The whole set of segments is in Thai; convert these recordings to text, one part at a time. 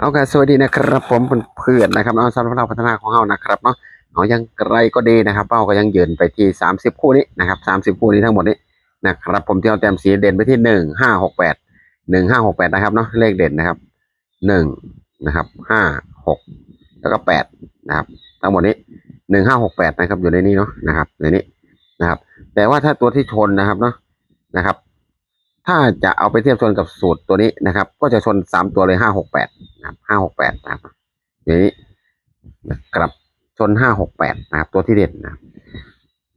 เอาค่ะสวัสดีนะครับผมเพื่อนๆนะครับเนาะสำหรับเราพัฒนาของเรานะครับเนาะเอายังไรก็ดีนะครับ เป้าก็ยังยืนไปที่สามสิบคู่นี้นะครับสามสิบคู่นี้ทั้งหมดนี้นะครับผมที่เอาแต้มสีเด่นไปที่หนึ่งห้าหกแปดหนึ่งห้าหกแปดนะครับเนาะเลขเด่นนะครับหนึ่งนะครับห้าหกแล้วก็แปดนะครับ ทั้งหมดนี้หนึ่งห้าหกแปดนะครับอยู่ในนี้เนาะนะครับในนี้นะครับ แต่ว่าถ้าตัวที่ชนนะครับเนาะนะครับ ถ้าจะเอาไปเทียบชนกับสูตรตัวนี้นะครับ ก็จะชนสามตัวเลยห้าหกแปดนะครับห้าหกแปดนะครับอย่างนี้นะครับชนห้าหกแปดนะครับ ตัวที่เด่นนะ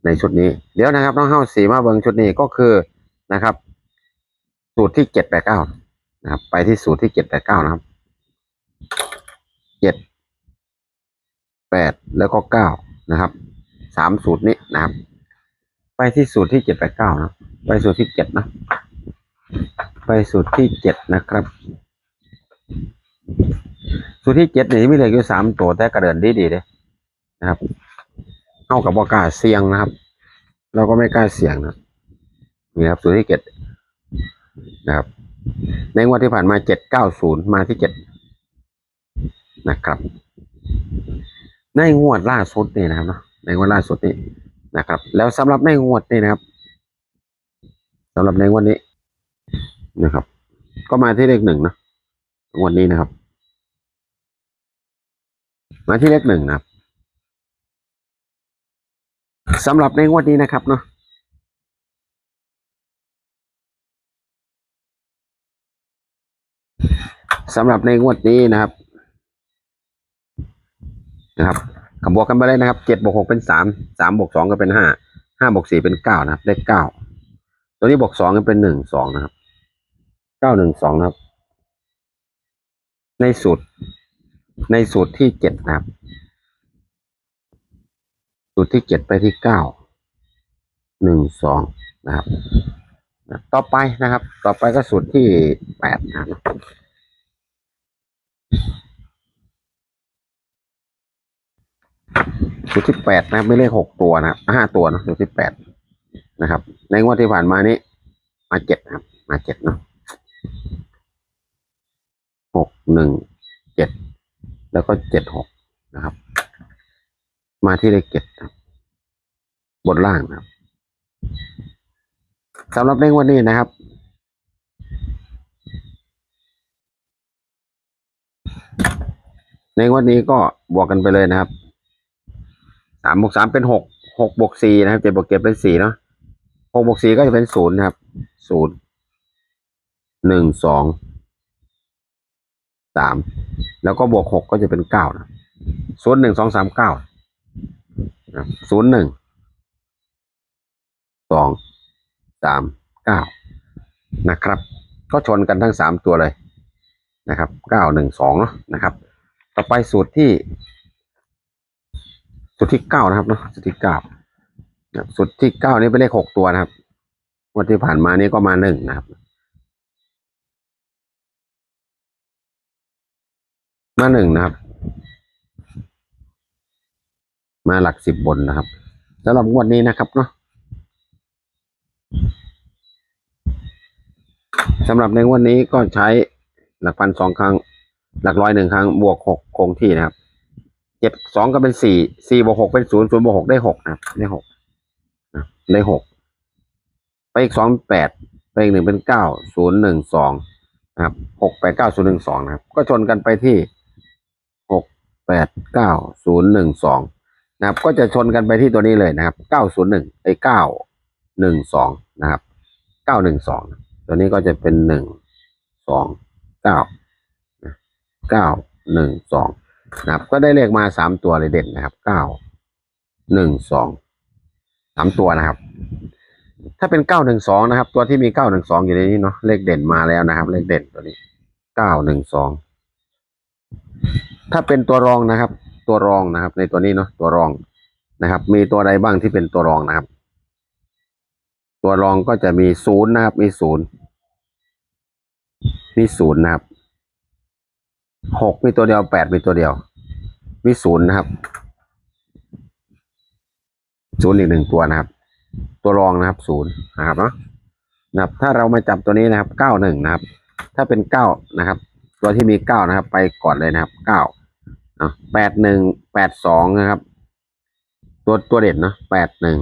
ในชุดนี้ เดี๋ยวนะครับ น้องเฮ้าสีมาเบิงชุดนี้ก็คือนะครับ สูตรที่เจ็ดแปดเก้านะครับ ไปที่สูตรที่เจ็ดแปดเก้านะครับเจ็ดแปดแล้วก็เก้านะครับสามสูตรนี้นะครับ ไปที่สูตรที่เจ็ดแปดเก้านะไปสูตรที่เจ็ดนะ ไปสูตรที่เจ็ดนะครับ สูตรที่เจ็ดนี่มีเหลืออยู่สามตัวแต่กระเดินดีดีเลยนะครับเข้ากับบอกล้าเสี่ยงนะครับ เราก็ไม่กล้าเสี่ยงนะนี่ครับสูตรที่เจ็ดนะครับ ในงวดที่ผ่านมาเจ็ดเก้าศูนย์มาที่เจ็ดนะครับ ในงวดล่าสุดนี่นะครับเนาะในงวดล่าสุดนี่นะครับ แล้วสำหรับในงวดนี่นะครับสำหรับในงวดนี้ นะครับ ก็มาที่เลขหนึ่งนะงวันนี้นะครับ มาที่เลขหนึ่งนะครับสำหรับในงวดนี้นะครับเนาะสำหรับในงวดนี้นะครับ นะครับคำบวกกันไปเลยนะครับเจ็ดบวกหกเป็นสามสามบวกสองก็เป็นห้าห้าบวกสี่เป็นเก้านะครับเลขเก้าตัวนี้บวกสองก็เป็นหนึ่งสองนะครับ เก้าหนึ่งสองนะครับ ในสูตร ในสูตรที่เจ็ดนะครับ สูตรที่เจ็ดไปที่เก้าหนึ่งสองนะครับ ต่อไปนะครับ ต่อไปก็สูตรที่แปดนะครับสูตรที่แปดนะไม่เลขหกตัวนะครับห้าตัวนะสูตรที่แปดนะครับ ในงวดที่ผ่านมานี้ มาเจ็ดครับ มาเจ็ดเนาะ หนึ่งเจ็ดแล้วก็เจ็ดหกนะครับ มาที่เลขเจ็ดครับ บนล่างนะครับสำหรับเลขวันนี้นะครับ ในวันนี้ก็บวกกันไปเลยนะครับสามบวกสามเป็นหกหกบวกสี่นะครับเจ็ดบวกเจ็ดเป็นสี่เนาะหกบวกสี่ก็จะเป็นศูนย์นะครับศูนย์หนึ่งสอง สามแล้วก็บวกหกก็จะเป็นเก้านะศูนย์หนึ่งสองสามเก้าศูนย์หนึ่งสองสามเก้านะครับ ก็ชนกันทั้งสามตัวเลยนะครับเก้าหนึ่งสองเนาะนะครับ ต่อไปสูตรที่ สูตรที่เก้านะครับเนาะสูตรที่เก้าสูตรที่เก้านี่เป็นเลขหกตัวนะครับวันที่ผ่านมานี่ก็มาหนึ่งนะครับ มาหนึ่งนะครับ มาหลักสิบบนนะครับสำหรับวดนี้นะครับเนาะสำหรับในวดนี้ก็ใช้หลักพันสองครั้ง หลักร้อยหนึ่งครั้ง บวกหกคงที่นะครับเจ็ดสองก็เป็นสี่สี่บวกหกเป็นศูนย์ศูนย์บวกหกได้หกนะครับได้หกนะได้หกไปอีกสองแปดไปอีกหนึ่งเป็นเก้าศูนย์หนึ่งสองนะครับหกแปดเก้าศูนย์หนึ่งสองนะครับ ก็ชนกันไปที่ แปดเก้าศูนย์หนึ่งสองนะครับ ก็จะชนกันไปที่ตัวนี้เลยนะครับเก้าศูนย์หนึ่งไอ้เก้าหนึ่งสองนะครับเก้าหนึ่งสองตัวนี้ก็จะเป็นหนึ่งสองเก้าเก้าหนึ่งสองนะครับ ก็ได้เลขมาสามตัวเลยเด่นนะครับเก้าหนึ่งสองสามตัวนะครับ ถ้าเป็นเก้าหนึ่งสองนะครับ ตัวที่มีเก้าหนึ่งสองอยู่ในนี้เนาะเลขเด่นมาแล้วนะครับ เลขเด่นตัวนี้เก้าหนึ่งสอง ถ้าเป็นตัวรองนะครับ ตัวรองนะครับ ในตัวนี้เนาะตัวรองนะครับ มีตัวใดบ้างที่เป็นตัวรองนะครับ ตัวรองก็จะมีศูนย์นะครับ มีศูนย์มีศูนย์นะครับหกมีตัวเดียวแปดมีตัวเดียว มีศูนย์นะครับศูนย์อีกหนึ่งตัวนะครับ ตัวรองนะครับศูนย์นะครับเนาะนะครับ ถ้าเรามาจับตัวนี้นะครับเก้าหนึ่งนะครับ ถ้าเป็นเก้านะครับ ตัวที่มีเก้านะครับ ไปก่อนเลยนะครับเก้า อะแปดหนึ่งแปดสองนะครับ ตัวตัวเด่นนะแปดหนึ่ง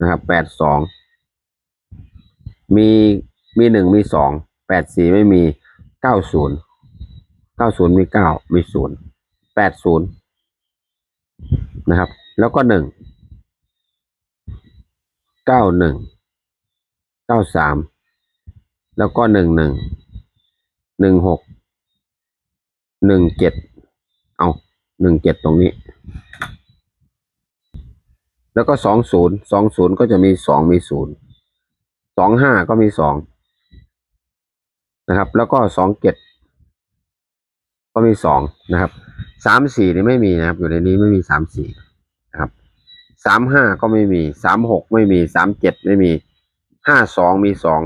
นะครับแปดสองมีมีหนึ่งมีสองแปดสี่ไม่มีเก้าศูนย์เก้าศูนย์มีเก้ามีศูนย์แปดศูนย์นะครับ แล้วก็หนึ่งเก้าหนึ่งเก้าสามแล้วก็หนึ่งหนึ่งหนึ่งหก หนึ่งเจ็ดเอาหนึ่งเจ็ดตรงนี้ แล้วก็สองศูนย์สองศูนย์ก็จะมีสองมีศูนย์สองห้าก็มีสองนะครับ แล้วก็สองเจ็ดก็มีสองนะครับสามสี่นี่ไม่มีนะครับ อยู่ในนี้ไม่มีสามสี่นะครับสามห้าก็ไม่มีสามหกไม่มีสามเจ็ดไม่มีห้าสองมีสอง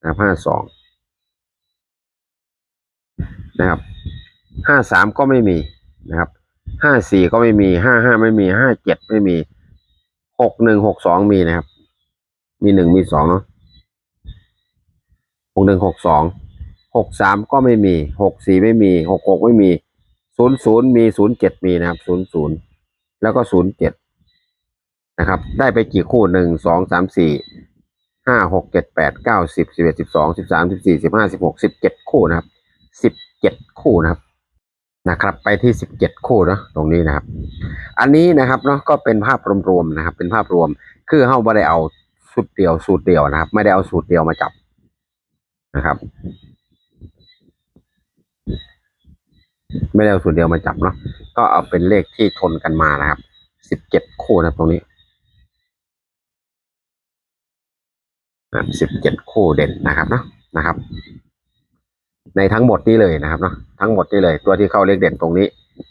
นะครับห้าสองนะครับ ห้าสามก็ไม่มีนะครับห้าสี่ก็ไม่มีห้าห้าไม่มีห้าเจ็ดไม่มีหกหนึ่งหกสองมีนะครับ มีหนึ่งมีสองเนาะหกหนึ่งหกสองหกสามก็ไม่มีหกสี่ไม่มีหกหกไม่มีศูนย์ศูนย์มีศูนย์เจ็ดมีนะครับศูนย์ศูนย์แล้วก็ศูนย์เจ็ดนะครับ ได้ไปกี่คู่หนึ่งสองสามสี่ห้าหกเจ็ดแปดเก้าสิบสิบเอ็ดสิบสองสิบสามสิบสี่สิบห้าสิบหกสิบเจ็ดคู่นะครับสิบเจ็ดคู่นะครับ นะครับ ไปที่สิบเจ็ดคู่เนาะตรงนี้นะครับ อันนี้นะครับเนาะก็เป็นภาพรวมๆนะครับ เป็นภาพรวมคือเฮาไม่ได้เอาสูตรเดียวสูตรเดียวนะครับ ไม่ได้เอาสูตรเดียวมาจับนะครับ ไม่ได้เอาสูตรเดียวมาจับเนาะก็เอาเป็นเลขที่ทนกันมานะครับสิบเจ็ดคู่นะตรงนี้สิบเจ็ดคู่เด่นนะครับเนาะนะครับ ในทั้งหมดนี้เลยนะครับเนาะทั้งหมดนี้เลยตัวที่เข้าเลขเด่นตรงนี้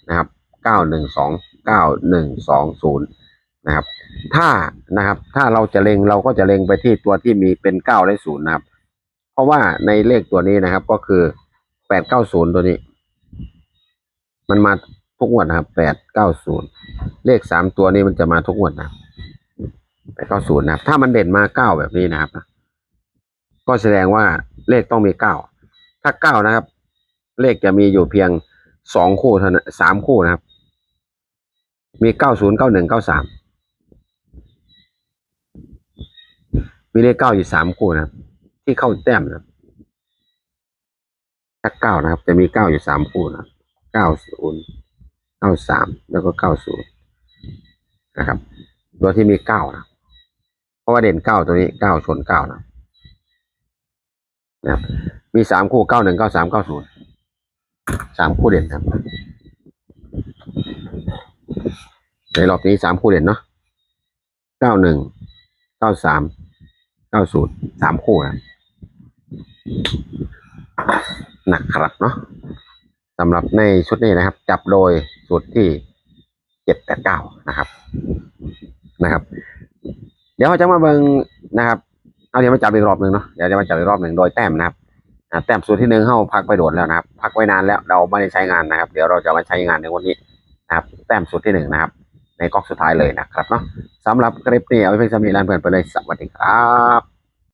นะครับ 912 9120 นะครับ ถ้านะครับถ้าเราจะเลงเราก็จะเลงไปที่ตัวที่มีเป็น 9 และ0นะครับ เพราะว่าในเลขตัวนี้นะครับก็คือ 890 ตัวนี้ มันมาทุกงวดนะครับ 890 เลข 3 ตัวนี้มันจะมาทุกงวดนะ890 นะครับ ถ้ามันเด่นมา 9 แบบนี้นะครับ ก็แสดงว่าเลขต้องมี 9 ภาคเก้านะครับ เลขจะมีอยู่เพียงสองคู่เท่านั้นสามคู่นะครับ มีเก้าศูนย์เก้าหนึ่งเก้าสามมีเลขเก้าอยู่สามคู่นะครับ ที่เข้าแต้มนะครัภาคเก้านะครับ จะมีเก้าอยู่สามคู่นะเก้าศูนย์เก้าสามแล้วก็เก้าศูนย์นะครับโดยที่มีเก้านะเพราะว่าเด่นเก้าตัวนี้เก้าชนเก้านะครับ มีสามคู่เก้าหนึ่งเก้าสามเก้าศูนย์สามคู่เด่นครับ ในรอบนี้สามคู่เด่นเนาะเก้าหนึ่งเก้าสามเก้าศูนย์สามคู่นะนะครับเนาะสำหรับในชุดนี้นะครับ จับโดยสูตรที่เจ็ดแปดเก้านะครับ นะครับ เดี๋ยวเราจะมาเบิงนะครับ เอาเดี๋ยวมาจับอีกรอบหนึ่งเนาะเดี๋ยวจะมาจับอีกรอบหนึ่งโดยแต้มนะครับ แต้มสูตรที่หนึ่งเข้าพักไปโดดแล้วนะครับพักไว้นานแล้วเราไม่ได้ใช้งานนะครับ เดี๋ยวเราจะมาใช้งานในวันนี้นะครับแต้มสูตรที่หนึ่งนะครับ ในก๊อกสุดท้ายเลยนะครับเนาะสำหรับคลิปนี้เอาไว้เพียงสำหรับนี้ลาเพื่อนไปเลยสวัสดีครับ